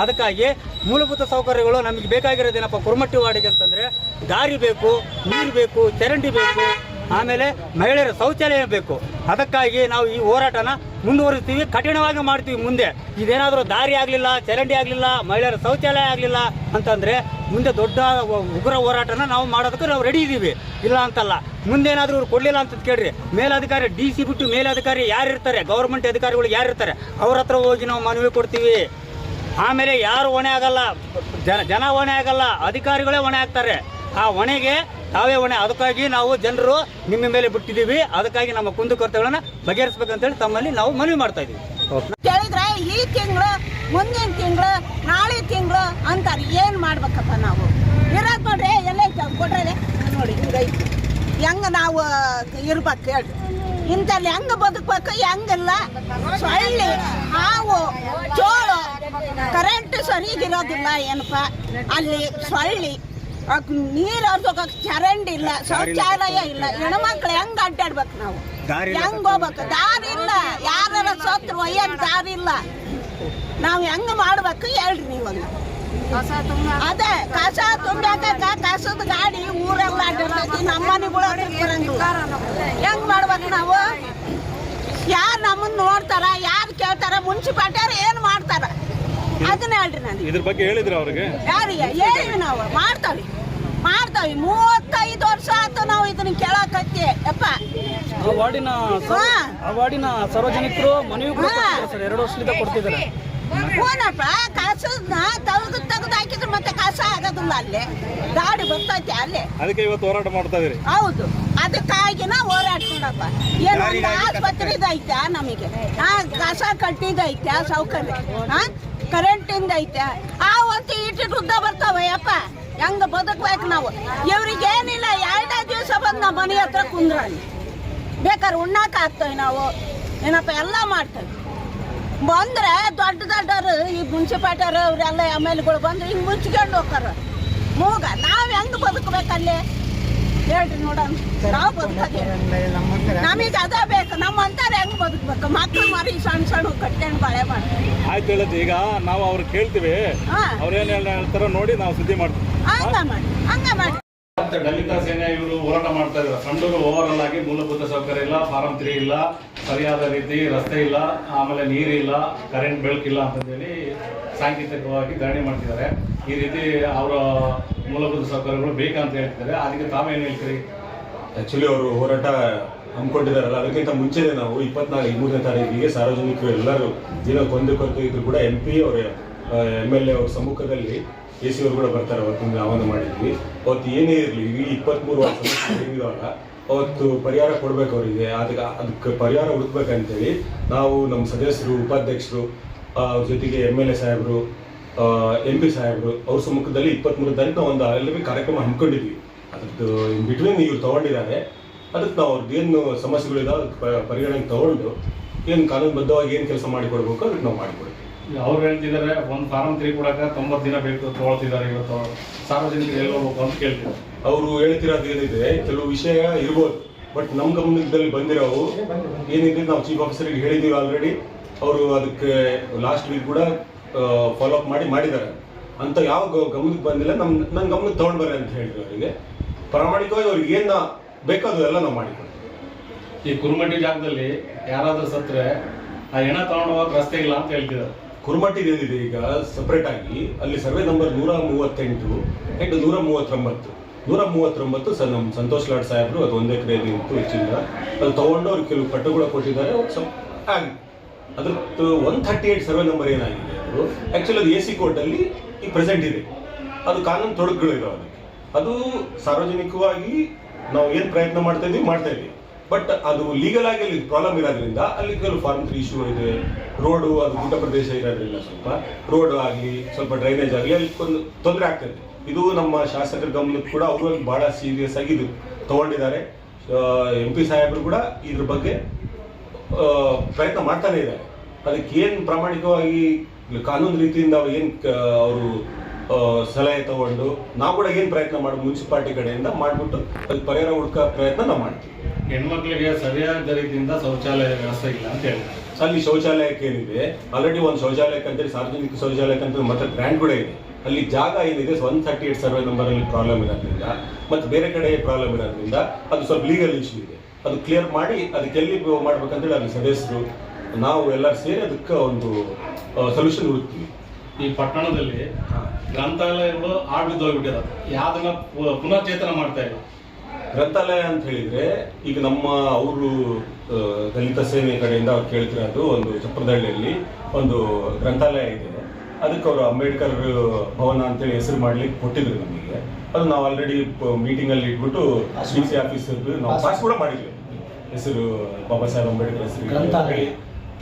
ಅದಕ್ಕಾಗಿ ಮೂಲಭೂತ ಸೌಕರ್ಯಗಳು ನಮಗೆ ಬೇಕಾಗಿರೋದೇನಪ್ಪ ಕುರುಮಟ್ಟಿ ವಾರ್ಡಿಗೆ ಅಂತಂದರೆ ದಾರಿ ಬೇಕು, ನೀರು ಬೇಕು, ಚರಂಡಿ ಬೇಕು. ಆಮೇಲೆ ಮಹಿಳೆಯರ ಶೌಚಾಲಯ ಬೇಕು. ಅದಕ್ಕಾಗಿ ನಾವು ಈ ಹೋರಾಟನ ಮುಂದುವರಿಸ್ತೀವಿ, ಕಠಿಣವಾಗಿ ಮಾಡ್ತೀವಿ ಮುಂದೆ. ಇದೇನಾದರೂ ದಾರಿ ಆಗಲಿಲ್ಲ, ಚರಂಡಿ ಆಗಲಿಲ್ಲ, ಮಹಿಳೆಯರ ಶೌಚಾಲಯ ಆಗಲಿಲ್ಲ ಅಂತಂದರೆ ಮುಂದೆ ದೊಡ್ಡ ಉಗ್ರ ಹೋರಾಟನ ನಾವು ಮಾಡೋದಕ್ಕೆ ನಾವು ರೆಡಿ ಇದ್ದೀವಿ ಇಲ್ಲ ಅಂತಲ್ಲ, ಮುಂದೇನಾದರೂ ಇವ್ರು ಕೊಡಲಿಲ್ಲ ಅಂತ ಕೇಳ್ರಿ. ಮೇಲಧಿಕಾರಿ ಡಿ ಸಿ ಬಿಟ್ಟು ಮೇಲಧಿಕಾರಿ ಯಾರಿರ್ತಾರೆ ಗೌರ್ಮೆಂಟ್ ಅಧಿಕಾರಿಗಳು ಯಾರಿರ್ತಾರೆ ಅವ್ರ ಹತ್ರ ಹೋಗಿ ನಾವು ಮನವಿ ಕೊಡ್ತೀವಿ. ಆಮೇಲೆ ಯಾರು ಹೊಣೆ ಆಗಲ್ಲ? ಜನ ಜನ ಹೊಣೆ ಆಗಲ್ಲ, ಅಧಿಕಾರಿಗಳೇ ಹೊಣೆ ಆಗ್ತಾರೆ. ಆ ಹೊಣೆಗೆ ತಾವೇ ಹೊಣೆ ಅದಕ್ಕಾಗಿ ನಾವು ಜನರು ನಿಮ್ಮ ಮೇಲೆ ಬಿಟ್ಟಿದ್ದೀವಿ. ಅದಕ್ಕಾಗಿ ನಮ್ಮ ಕುಂದುಕೊರತೆಗಳನ್ನ ಬಗೆಹರಿಸ್ಬೇಕಂತೇಳಿ ತಮ್ಮಲ್ಲಿ ನಾವು ಮನವಿ ಮಾಡ್ತಾ ಇದೀವಿ ಕೇಳಿದ್ರೆ ಈ ತಿಂಗಳು, ಮುಂದಿನ ತಿಂಗಳು, ನಾಳೆ ತಿಂಗಳು ಅಂತಾರೆ. ಏನು ಮಾಡ್ಬೇಕಪ್ಪ ನಾವು? ಇರೋದು ನೋಡ್ರಿ, ಎಲ್ಲೇ ಕೊಡ್ರೆ ನೋಡಿ ಹಿಂಗೈತಿ ಹೆಂಗ ನಾವು ಇರ್ಬೇಕು ಹೇಳ್ರಿ ಇಂಥಲ್ಲಿ ಹೆಂಗ ಬದುಕ್ಬೇಕು? ಹೆಂಗಿಲ್ಲ? ಸೊಳ್ಳೆ, ಹಾವು ಚೋಳು ಕರೆಂಟ್ ಸರಿಗಿರೋದಿಲ್ಲ ಏನಪ್ಪ? ಅಲ್ಲಿ ಸೊಳ್ಳಿ. ನೀರು ಹರ್ದೋಗಕ್ಕೆ ಚರಂಡಿ ಇಲ್ಲ ಶೌಚಾಲಯ ಇಲ್ಲ. ಹೆಣ್ಮಕ್ಳು ಹೆಂಗ್ ಅಡ್ಡಾಡ್ಬೇಕು ನಾವು? ಹೆಂಗ್ ಹೋಗ್ಬೇಕು? ದಾರಿ ಇಲ್ಲ. ಯಾರ ಸೋತ್ರ ಒಯ್ಯಕ್ ದಾರಿ ಇಲ್ಲ. ನಾವು ಹೆಂಗ್ ಮಾಡ್ಬೇಕು ಹೇಳ್ರಿ ನೀವೊಂದು. ಅದೇ ಕಸ ತುಂಬಾಕ ಕಸದ ಗಾಡಿ ಊರೆಲ್ಲ ಅಡ್ಡಿರ್ತೈತಿ ನಮ್ಮ ಮನೆಗಳು ಬರಂಗಿಲ್ಲ ಹೆಂಗ್ ಮಾಡ್ಬೇಕು ನಾವು? ಯಾರು ನಮ್ಮನ್ನ ನೋಡ್ತಾರ ಯಾರು ಕೇಳ್ತಾರ ಮುನ್ಸಿಪಾಲ್ಟಿಯವ್ರು ಏನ್ ಮಾಡ್ತಾರ? ಅದನ್ನ ಹೇಳ್ರಿ ನಾನು ಇದ್ರ ಬಗ್ಗೆ ಹೇಳಿದ್ರೆ ಅವ್ರಿಗೆ? ಯಾರಿಗೆ? ಹೇಳಿವಿ ನಾವು. ಮಾಡ್ತಾವಿ ಮಾಡ್ತಾವಿ ಮೂವತ್ತೈದು ವರ್ಷ ಆಯ್ತು ನಾವು ಇದನ್ನ ಕೇಳಕತ್ತಿ. ಯಪ್ಪ. ಆ ವಾರ್ಡಿನ ಸ- ಹಾ. ಆ ವಾರ್ಡಿನ ಸಾರ್ವಜನಿಕರು ಮನವಿ ಸರ್. ಎರಡು ವರ್ಷದಿಂದ ಕೊಡ್ತಿದ್ದಾರೆ. ಹೂನಪ್ಪ ಕಸನ ತೆಗೆದು ತೆಗೆದು ಹಾಕಿದ್ರೆ ಮತ್ತೆ ಕಸ ಆಗೋದಿಲ್ಲ ಅಲ್ಲೇ. ಗಾಡಿ ಬರ್ತೈತೆ ಅಲ್ಲೇ. ಅದಕ್ಕೆ ಇವತ್ತು ಹೋರಾಟ ಮಾಡ್ತಾ ಇದೀರಿ? ಹೌದು. ಅದಕ್ಕಾಗಿ ನಾ ಹೋರಾಡ್ಕೊಂಡಪ್ಪ ಏನು ಒಂದು ಆಸ್ಪತ್ರೆದು ನಮಗೆ? ಆ ಕಸ ಕಟ್ಟಿದೈತೆ ಸೌಕರ್ಯ? ಹಾ? ಕರೆಂಟಿಂದ ಐತೆ. ಆ ಒಂದು ಇಟ್ಟು ಉದ್ದ ಬರ್ತಾವ ಅಪ್ಪ ಹೆಂಗ ಬದುಕ್ಬೇಕು ನಾವು? ಇವ್ರಿಗೆ ಏನಿಲ್ಲ ಎರಡೇ ದಿವಸ ಬಂದು ನಮ್ಮ ಮನೆ ಹತ್ರ ಕುಂದ್ರಲ್ಲಿ ಬೇಕಾದ್ರೆ ಉಣ್ಣಾಕ ಹಾಕ್ತೇವೆ ನಾವು. ಏನಪ್ಪ, ಎಲ್ಲ ಮಾಡ್ತೇವೆ. ಬಂದ್ರೆ ದೊಡ್ಡ ದೊಡ್ಡವರು, ಈ ಮುನ್ಸಿಪಾಲ್ಟಿಯವರು, ಅವ್ರೆಲ್ಲ ಎಂ ಎಲ್ಗಳು ಬಂದ್ರೆ ಹಿಂಗೆ ಮುಚ್ಕೊಂಡು ಹೋಗ್ತಾರ. ಮೂಗ, ನಾವು ಹೆಂಗ್ ಬದುಕಬೇಕಲ್ಲಿ? ಹೇಳ್ರಿ ನೋಡೋಣ. ನಾವು ಬದುಕದೆ. ನಮಗೆ ಅದ ಬೇಕು. ನಮ್ಮಂತಾರೆ ಹೆಂಗ್ ಬದುಕ್ಬೇಕು? ಮಕ್ಳು ಮರಿ ಸಣ್ಣ ಸಣ್ಣ ಕಟ್ಕೊಂಡು ಬಾಳೆ ಮಾಡ್ತೀವಿ ಆಯ್ತು ಹೇಳತ್ತೆ ಈಗ ನಾವು ಅವ್ರು ಕೇಳ್ತೀವಿ. ಹಾ. ಅವ್ರೇನ್ ಹೇಳ್ತಾರೋ ನೋಡಿ ನಾವು ಸುದ್ದಿ ಮಾಡ್ತೀವಿ. ಹಂಗ ಮಾಡಿ ಹಂಗ ಮಾಡಿ. ದಲಿತ ಸೇನೆ ಇವರು ಹೋರಾಟ ಮಾಡ್ತಾ ಇದ್ದಾರೆ. ಸಂಡೂರು ಓವರ್ ಆಗಿ ಮೂಲಭೂತ ಸೌಕರ್ಯ ಇಲ್ಲ ಫಾರಂ ತ್ರೀ ಇಲ್ಲ. ಸರಿಯಾದ ರೀತಿ ರಸ್ತೆ ಇಲ್ಲ, ಆಮೇಲೆ ನೀರಿಲ್ಲ ಕರೆಂಟ್ ಬೆಳಕಿಲ್ಲ ಅಂತಂದೇಳಿ ಸಾಂಕೇತಿಕವಾಗಿ ಧರಣಿ ಮಾಡ್ತಿದ್ದಾರೆ. ಈ ರೀತಿ ಅವರ ಮೂಲಭೂತ ಸೌಕರ್ಯಗಳು ಬೇಕಂತ ಹೇಳ್ತಿದ್ದಾರೆ. ಅದಕ್ಕೆ ತಾವೇನು ಹೇಳ್ತೀರಿ? ಆ್ಯಕ್ಚುಲಿ ಅವರು ಹೋರಾಟ ಹಮ್ಮಿಕೊಂಡಿದ್ದಾರಲ್ಲ, ಅದಕ್ಕಿಂತ ಮುಂಚೆನೇ ನಾವು ಇಪ್ಪತ್ನಾಲ್ಕು ಮೂರನೇ ತಾರೀಕಿಗೆ ಸಾರ್ವಜನಿಕರು ಎಲ್ಲರೂ ಏನೋ ಕೊಂದು ಕೊರತೆ ಇದ್ರು ಕೂಡ ಎಂ ಪಿ ಅವರ ಎಂ ಎಲ್ ಎ ಅವ್ರ ಸಮ್ಮುಖದಲ್ಲಿ ಎ ಸಿ ಅವರು ಕೂಡ ಬರ್ತಾರೆ ಅವತ್ತು ಆಹ್ವಾನ ಮಾಡಿದ್ವಿ. ಅವತ್ತು ಏನೇ ಇರಲಿ, ಈ ಇಪ್ಪತ್ತ್ಮೂರು ವರ್ಷ ಅವತ್ತು ಪರಿಹಾರ ಕೊಡಬೇಕು ಅವರಿಗೆ. ಅದಕ್ಕೆ ಅದಕ್ಕೆ ಪರಿಹಾರ ಹುಡುಕ್ಬೇಕಂತೇಳಿ ನಾವು ನಮ್ಮ ಸದಸ್ಯರು, ಉಪಾಧ್ಯಕ್ಷರು ಅವ್ರ ಜೊತೆಗೆ ಎಂ ಎಲ್ ಎ ಸಾಹೇಬರು ಎಂ ಪಿ ಸಾಹೇಬರು ಅವ್ರ ಸಮ್ಮುಖದಲ್ಲಿ ಇಪ್ಪತ್ತ್ಮೂರು ನಾವು ಒಂದು ಅಲ್ಲಿ ಕಾರ್ಯಕ್ರಮ ಹಮ್ಮಿಕೊಂಡಿದ್ವಿ. ಅದ್ರದ್ದು ಇನ್ ಬಿಟ್ವೀನ್ ಇವ್ರು ತಗೊಂಡಿದ್ದಾರೆ. ಅದಕ್ಕೆ ನಾವು ಅವ್ರದ್ದು ಏನು ಸಮಸ್ಯೆಗಳಿದಾವೆ ಅದಕ್ಕೆ ಪರಿಗಣನೆ ತಗೊಂಡು, ಏನು ಕಾನೂನುಬದ್ಧವಾಗಿ ಏನು ಕೆಲಸ ಮಾಡಿಕೊಡ್ಬೇಕು ಅದಕ್ಕೆ ನಾವು ಮಾಡಿಕೊಡ್ತೀವಿ. ಅವ್ರು ಹೇಳ್ತಿದ್ದಾರೆ ಒಂದು ಫಾರಂ ತ್ರೀ ಕೊಡಕ ತೊಂಬತ್ತು ದಿನ ಬೇಕು ತೊಗೊಳ್ತಿದ್ದಾರೆ ಇವತ್ತು. ಸಾರ್ವಜನಿಕರು ಎಲ್ಲ ಹೋಗ್ಬೇಕು ಅಂತ ಕೇಳ್ತಿದ್ದಾರೆ. ಅವರು ಹೇಳ್ತಿರೋದು ಏನಿದೆ ಕೆಲವು ವಿಷಯ ಇರ್ಬೋದು ಬಟ್ ನಮ್ಮ ಗಮನದಲ್ಲಿ ಬಂದಿರೋವು ಏನಿದೆ ನಾವು ಚೀಫ್ ಆಫೀಸರ್ಗೆ ಹೇಳಿದ್ದೀವಿ ಆಲ್ರೆಡಿ ಅವರು ಅದಕ್ಕೆ ಲಾಸ್ಟ್ ವೀಕ್ ಕೂಡ ಫಾಲೋ ಅಪ್ ಮಾಡಿ ಮಾಡಿದ್ದಾರೆ. ಅಂತ ಯಾವ ಗ- ಗಮನಕ್ಕೆ ಬಂದಿಲ್ಲ ನಮ್ಮ ನನ್ನ ಗಮನಕ್ಕೆ ತಗೊಂಡ್ ಬರ್ರಿ ಅಂತ ಹೇಳಿದ್ರು ಅವರಿಗೆ. ಪ್ರಾಮಾಣಿಕವಾಗಿ ಅವ್ರಿಗೆ ಏನು ಬೇಕೋ ಅದೆಲ್ಲ ನಾವು ಮಾಡಿಕೊಡ್ತೀವಿ. ಈ ಕುರುಮಟ್ಟಿ ಜಾಗದಲ್ಲಿ ಯಾರಾದರೂ ಸತ್ರೆ ಆ ಹೆಣ ತಗೊಂಡು ರಸ್ತೆ ಇಲ್ಲ ಅಂತ ಹೇಳ್ತಿದ್ದಾರೆ. ಕುರುಮಟ್ಟಿ ಏನಿದೆ ಈಗ ಸಪ್ರೇಟ್ ಆಗಿ. ಅಲ್ಲಿ ಸರ್ವೆ ನಂಬರ್ ನೂರ ಮೂವತ್ತೆಂಟು ಅಂಡ್ ನೂರ ಮೂವತ್ತೊಂಬತ್ತು ನೂರ ಮೂವತ್ತೊಂಬತ್ತು ಸರ್ ನಮ್ಮ ಸಂತೋಷ್ ಲಾಡ್ ಸಾಹೇಬರು, ಅದು ಒಂದೇ ಕಡೆ ನಿಂತು ಹೆಚ್ಚಿಲ್ಲ ಅದು ತಗೊಂಡು ಅವ್ರು ಕೆಲವು ಪಟ್ಟುಗಳು ಕೊಟ್ಟಿದ್ದಾರೆ ಸ್ವಲ್ಪ ಆಗಿ ಅದ್ರದ್ದು one thirty eight survey number ಏನಾಗಿದೆ ಅದು? ಆ್ಯಕ್ಚುಲಿ ಅದು ಎ ಸಿ ಕೋರ್ಟಲ್ಲಿ ಈಗ ಪ್ರೆಸೆಂಟ್ ಇದೆ. ಅದು ಕಾನೂನು ತೊಡಕುಗಳಿದಾವೆ ಅದಕ್ಕೆ. ಅದು ಸಾರ್ವಜನಿಕವಾಗಿ ನಾವು ಏನು ಪ್ರಯತ್ನ ಮಾಡ್ತಾ ಇದೀವಿ ಮಾಡ್ತಾ ಇದೀವಿ ಬಟ್ ಅದು ಲೀಗಲ್ ಆಗಿ ಅಲ್ಲಿ ಪ್ರಾಬ್ಲಮ್ ಇರೋದ್ರಿಂದ ಅಲ್ಲಿ ಕೆಲವು ಫಾರ್ಮ್ ತ್ರೀ ಇಶ್ಯೂ ಇದೆ. ರೋಡು ಅದು ಗುಡ್ಡ ಪ್ರದೇಶ ಇರೋದ್ರಿಂದ ಸ್ವಲ್ಪ ರೋಡ್ ಆಗಲಿ, ಸ್ವಲ್ಪ ಡ್ರೈನೇಜ್ ಆಗಲಿ ಅಲ್ಲಿ ಒಂದು ತೊಂದರೆ ಆಗ್ತದೆ. ಇದು ನಮ್ಮ ಶಾಸಕರ ಗಮನಕ್ಕೆ ಕೂಡ ಅವರು ಬಹಳ ಸೀರಿಯಸ್ ಆಗಿ ಇದು ತಗೊಂಡಿದ್ದಾರೆ. ಎಂ ಪಿ ಸಾಹೇಬರು ಕೂಡ ಇದ್ರ ಬಗ್ಗೆ ಪ್ರಯತ್ನ ಮಾಡ್ತಾನೆ ಇದ್ದಾರೆ. ಅದಕ್ಕೆ ಏನು ಪ್ರಾಮಾಣಿಕವಾಗಿ ಕಾನೂನು ರೀತಿಯಿಂದ ಏನು ಅವರು ಸಲಹೆ ತಗೊಂಡು ನಾವು ಕೂಡ ಏನು ಪ್ರಯತ್ನ ಮಾಡಿ ಮುನ್ಸಿಪಾಲ್ಟಿ ಕಡೆಯಿಂದ ಮಾಡಿಬಿಟ್ಟು ಅಲ್ಲಿ ಪರಿಹಾರ ಹುಡುಕೋ ಪ್ರಯತ್ನ ನಾವು ಮಾಡ್ತೀವಿ. ಹೆಣ್ಮಕ್ಳಿಗೆ ಸರಿಯಾದ ರೀತಿಯಿಂದ ಶೌಚಾಲಯ ವ್ಯವಸ್ಥೆ ಇಲ್ಲ ಅಂತ ಹೇಳ್ತಾರೆ. ಅಲ್ಲಿ ಶೌಚಾಲಯಕ್ಕೆ ಏನಿದೆ? ಆಲ್ರೆಡಿ ಒಂದು ಶೌಚಾಲಯಕ್ಕೆ ಅಂತೇಳಿ ಸಾರ್ವಜನಿಕ ಶೌಚಾಲಯಕ್ಕೆ ಅಂತ ಮತ್ತೆ ಗ್ರ್ಯಾಂಡ್ ಕೂಡ ಇದೆ. ಅಲ್ಲಿ ಜಾಗ ಏನಿದೆ? One thirty eight survey number ಅಲ್ಲಿ ಪ್ರಾಬ್ಲಮ್ ಇರೋದ್ರಿಂದ ಮತ್ತೆ ಬೇರೆ ಕಡೆ ಪ್ರಾಬ್ಲಮ್ ಇರೋದ್ರಿಂದ ಅದು ಸ್ವಲ್ಪ ಲೀಗಲ್ ಇಶ್ಯೂ ಇದೆ. ಅದು ಕ್ಲಿಯರ್ ಮಾಡಿ ಅದಕ್ಕೆ ಎಲ್ಲಿ ಮಾಡ್ಬೇಕಂತೇಳಿ ಅಲ್ಲಿ ಸದಸ್ಯರು ನಾವು ಎಲ್ಲರೂ ಸೇರಿ ಅದಕ್ಕೆ ಒಂದು ಸೊಲ್ಯೂಷನ್ ಹುಡುಕ್ತೀವಿ. ಈ ಪಟ್ಟಣದಲ್ಲಿ ಗ್ರಂಥಾಲಯಗಳು ಆಡ್ ಬಿದ್ದೋಗ್ಬಿಟ್ಟಿರೋದು ಯಾವ್ದನ್ನ ಪುನರ್ಚೇತನ ಪುನಶ್ಚೇತನ ಮಾಡ್ತಾ ಇಲ್ಲ. ಗ್ರಂಥಾಲಯ ಅಂತ ಹೇಳಿದ್ರೆ ಈಗ ನಮ್ಮ ಅವರು ದಲಿತ ಸೇನೆ ಕಡೆಯಿಂದ ಅವ್ರು ಕೇಳ್ತಿರೋದು ಒಂದು ಚಪ್ರದಳ್ಳಿಯಲ್ಲಿ ಒಂದು ಗ್ರಂಥಾಲಯ ಇದೆ. ಅದಕ್ಕೆ ಅವರು ಅಂಬೇಡ್ಕರ್ ಭವನ ಅಂತೇಳಿ ಹೆಸರು ಮಾಡ್ಲಿಕ್ಕೆ ಕೊಟ್ಟಿದ್ರು ನಮಗೆ. ಅದು ನಾವು ಆಲ್ರೆಡಿ ಮೀಟಿಂಗ್ ಅಲ್ಲಿ ಇಟ್ಬಿಟ್ಟು ಡಿ ಸಿ ಆಫೀಸ್ ನಾವು ಪಾಸ್ ಕೂಡ ಮಾಡಿದ್ವಿ. ಹೆಸರು ಬಾಬಾ ಸಾಹೇಬ್ ಅಂಬೇಡ್ಕರ್ ಹೆಸರು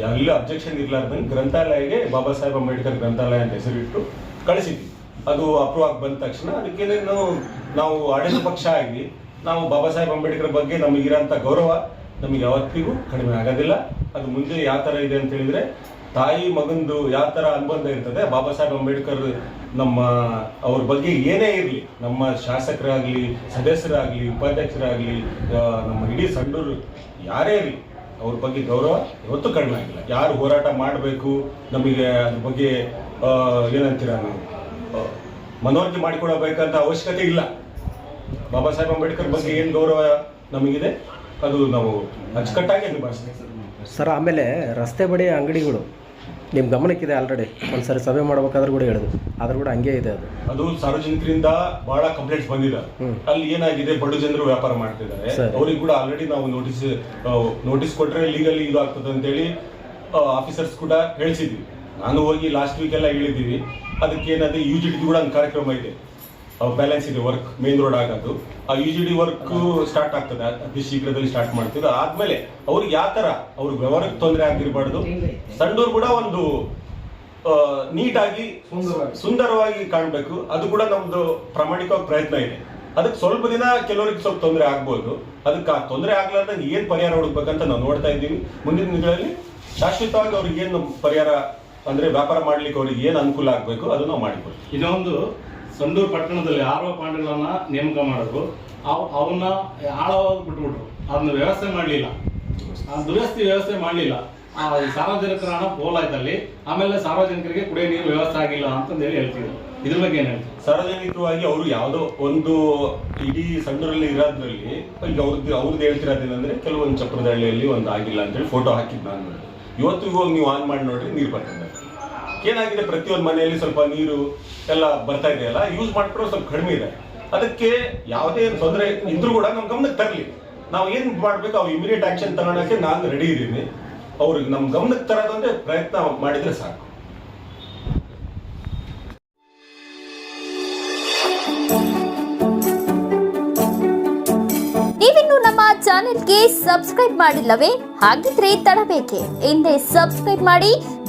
ಎಲ್ಲ ಅಬ್ಜೆಕ್ಷನ್ ಇರ್ಲಾರ್ದಂಗೆ ಗ್ರಂಥಾಲಯಗೆ ಬಾಬಾ ಸಾಹೇಬ್ ಅಂಬೇಡ್ಕರ್ ಗ್ರಂಥಾಲಯ ಅಂತ ಹೆಸರಿಟ್ಟು ಕಳಿಸಿದ್ವಿ. ಅದು ಅಪ್ರೂವ್ ಆಗಿ ಬಂದ ತಕ್ಷಣ ಅದಕ್ಕೆ ನಾವು ಆಡಳಿತ ಪಕ್ಷ ಆಗಿ ನಾವು ಬಾಬಾ ಸಾಹೇಬ್ ಅಂಬೇಡ್ಕರ್ ಬಗ್ಗೆ ನಮಗಿರೋಂಥ ಗೌರವ ನಮಗೆ ಯಾವತ್ತಿಗೂ ಕಡಿಮೆ ಆಗೋದಿಲ್ಲ. ಅದು ಮುಂದೆ ಯಾವ ಥರ ಇದೆ ಅಂತ ಹೇಳಿದ್ರೆ, ತಾಯಿ ಮಗಂದು ಯಾವ ಥರ ಅನುಬಂಧ ಇರ್ತದೆ, ಬಾಬಾ ಸಾಹೇಬ್ ಅಂಬೇಡ್ಕರ್ ನಮ್ಮ ಅವ್ರ ಬಗ್ಗೆ ಏನೇ ಇರಲಿ, ನಮ್ಮ ಶಾಸಕರಾಗಲಿ, ಸದಸ್ಯರಾಗಲಿ, ಉಪಾಧ್ಯಕ್ಷರಾಗಲಿ ನಮ್ಮ ಇಡೀ ಸಂಡೂರು ಯಾರೇ ಇರಲಿ, ಅವ್ರ ಬಗ್ಗೆ ಗೌರವ ಇವತ್ತು ಕಡಿಮೆ ಆಗಿಲ್ಲ. ಯಾರು ಹೋರಾಟ ಮಾಡಬೇಕು, ನಮಗೆ ಅದ್ರ ಬಗ್ಗೆ ಏನಂತೀರ ನಾವು? ಮನೋರಂಜನೆ ಮಾಡಿಕೊಡಬೇಕಂತ ಅವಶ್ಯಕತೆ ಇಲ್ಲ. ಬಾಬಾ ಸಾಹೇಬ್ ಅಂಬೇಡ್ಕರ್ ಬಗ್ಗೆ ಏನು ಗೌರವ ನಮಗಿದೆ? ಅದು ನಾವು ಅಚ್ಚುಕಟ್ಟಾಗಿ ನಿಭಾಯಿಸ್ತೀವಿ ಸರ್ ಆಮೇಲೆ ರಸ್ತೆ ಬಡಿ ಅಂಗಡಿಗಳು ನಿಮ್ಮ ಗಮನಕ್ಕಿದೆ ಆಲ್ರೆಡಿ ಒಂದ್ಸರಿ ಸಭೆ ಮಾಡ್ಬೇಕಾದ್ರೂ ಕೂಡ ಹೇಳಿದ್ರು. ಆದ್ರೂ ಕೂಡ ಹಂಗೆ ಇದೆ ಅದು. ಅದು ಸಾರ್ವಜನಿಕರಿಂದ ಬಹಳ ಕಂಪ್ಲೇಂಟ್ಸ್ ಬಂದಿದೆ. ಅಲ್ಲಿ ಏನಾಗಿದೆ? ಬಡ ಜನರು ವ್ಯಾಪಾರ ಮಾಡ್ತಿದ್ದಾರೆ. ಅವ್ರಿಗೆ ಕೂಡ ಆಲ್ರೆಡಿ ನಾವು ನೋಟಿಸ್ ನೋಟಿಸ್ ಕೊಟ್ರೆ ಲೀಗಲಿ ಇದು ಆಗ್ತದೆ ಅಂತೇಳಿ ಆಫೀಸರ್ಸ್ ಕೂಡ ಹೇಳಿಸಿದ್ವಿ. ನಾನು ಹೋಗಿ ಲಾಸ್ಟ್ ವೀಕ್ ಎಲ್ಲ ಹೇಳಿದ್ದೀವಿ. ಅದಕ್ಕೆ ಏನಾದ್ರೆ ಯು ಜಿ ಡಿ ಕೂಡ ಒಂದು ಕಾರ್ಯಕ್ರಮ ಇದೆ. ಬ್ಯಾಲೆನ್ಸ್ ಇದೆ ವರ್ಕ್ ಮೇನ್ ರೋಡ್ ಆಗೋದು. ಆ U G D work start ಆಗ್ತದೆ. ಅತಿ ಶೀಘ್ರದಲ್ಲಿ ಸ್ಟಾರ್ಟ್ ಮಾಡ್ತೀವಿ. ಆದ್ಮೇಲೆ ಅವ್ರಿಗೆ ಯಾವ ತರ ಅವ್ರ ವ್ಯವಹಾರಕ್ಕೆ ತೊಂದರೆ ಆಗಿರಬಾರ್ದು. ಸಂಡೂರು ಕೂಡ ಒಂದು ನೀಟಾಗಿ ಸುಂದರವಾಗಿ. ಕಾಣಬೇಕು. ಅದು ಕೂಡ ನಮ್ದು ಪ್ರಾಮಾಣಿಕವಾಗಿ ಪ್ರಯತ್ನ ಇದೆ. ಅದಕ್ಕೆ ಸ್ವಲ್ಪ ದಿನ ಕೆಲವರಿಗೆ ಸ್ವಲ್ಪ ತೊಂದರೆ ಆಗ್ಬೋದು. ಅದಕ್ಕೆ ಆ ತೊಂದರೆ ಆಗ್ಲಾರ್ದ ಏನು ಪರಿಹಾರ ಹುಡುಕ್ಬೇಕಂತ ನಾವು ನೋಡ್ತಾ ಇದ್ದೀವಿ. ಮುಂದಿನ ದಿನಗಳಲ್ಲಿ ಶಾಶ್ವತವಾಗಿ ಅವ್ರಿಗೆ ಏನು ಪರಿಹಾರ ಅಂದ್ರೆ ವ್ಯಾಪಾರ ಮಾಡ್ಲಿಕ್ಕೆ ಅವ್ರಿಗೆ ಏನು ಅನುಕೂಲ ಆಗಬೇಕು ಅದು ನಾವು ಮಾಡಿಕೊಡ್ತೀವಿ. ಇದೊಂದು ಸಂಡೂರು ಪಟ್ಟಣದಲ್ಲಿ ಆರೋ ಪಾಂಡೆಗಳನ್ನ ನೇಮಕ ಮಾಡಿದ್ರು. ಅವ್ ಅವನ್ನ ಆಳವಾಗಿ ಬಿಟ್ಬಿಟ್ರು. ಅದನ್ನ ವ್ಯವಸ್ಥೆ ಮಾಡಲಿಲ್ಲ. ದುರಸ್ತಿ ವ್ಯವಸ್ಥೆ ಮಾಡಲಿಲ್ಲ. ಆ ಸಾರ್ವಜನಿಕರ ಹಣ ಪೋಲಾಯ್ತಲ್ಲಿ ಆಮೇಲೆ ಸಾರ್ವಜನಿಕರಿಗೆ ಕುಡಿಯೋ ನೀರು ವ್ಯವಸ್ಥೆ ಆಗಿಲ್ಲ ಅಂತಂದೇಳಿ ಹೇಳ್ತಿದ್ರು. ಇದ್ರ ಬಗ್ಗೆ ಏನ್ ಹೇಳ್ತೀವಿ ಸಾರ್ವಜನಿಕವಾಗಿ ಅವರು ಯಾವುದೋ ಒಂದು ಇಡೀ ಸಂಡೂರಲ್ಲಿ ಇರೋದ್ರಲ್ಲಿ, ಈಗ ಅವ್ರದ್ದು ಅವ್ರದ್ದು ಹೇಳ್ತಿರೋದೇನಂದ್ರೆ ಕೆಲವೊಂದು ಚಪ್ರದಹಳ್ಳಿಯಲ್ಲಿ ಒಂದು ಆಗಿಲ್ಲ ಅಂತೇಳಿ ಫೋಟೋ ಹಾಕಿದ್ದು ನಾನು. ಇವತ್ತಿಗೂ ನೀವು ಆನ್ ಮಾಡಿ ನೋಡ್ರಿ, ನೀರು ಬರ್ತದೆ ಏನಾಗಿದೆ ಪ್ರತಿಯೊಂದು ಮನೆಯಲ್ಲಿ ಸ್ವಲ್ಪ ನೀರು ಎಲ್ಲ ಬರ್ತಾ ಇದೆಯಲ್ಲ ಯೂಸ್ ಮಾಡ್ಕೊಳ್ಳೋ ಸ್ವಲ್ಪ ಕಡಿಮೆ ಇದೆ. ಅದಕ್ಕೆ ಯಾವುದೇ ತೊಂದರೆ ಇದ್ರೂ ಕೂಡ ನಮ್ಮ ಗಮನಕ್ಕೆ ತರಲಿ. ನಾವು ಏನ್ ಮಾಡ್ಬೇಕು? ಅವ್ರು ಇಮಿಡಿಯೇಟ್ ಆಕ್ಷನ್ ತಗೊಳಕ್ಕೆ ನಾನು ರೆಡಿ ಇದ್ದೀನಿ. ಅವ್ರಿಗೆ ನಮ್ಮ ಗಮನಕ್ಕೆ ತರೋದಂದ್ರೆ ಪ್ರಯತ್ನ ಮಾಡಿದ್ರೆ ಸಾಕು. ನೀವಿನ್ನು ನಮ್ಮ ಚಾನೆಲ್ಗೆ ಸಬ್ಸ್ಕ್ರೈಬ್ ಮಾಡಿಲ್ಲವೇ? ಹಾಗಿದ್ರೆ ತಡಬೇಕೆ. ಹಿಂದೆ ಸಬ್ಸ್ಕ್ರೈಬ್ ಮಾಡಿ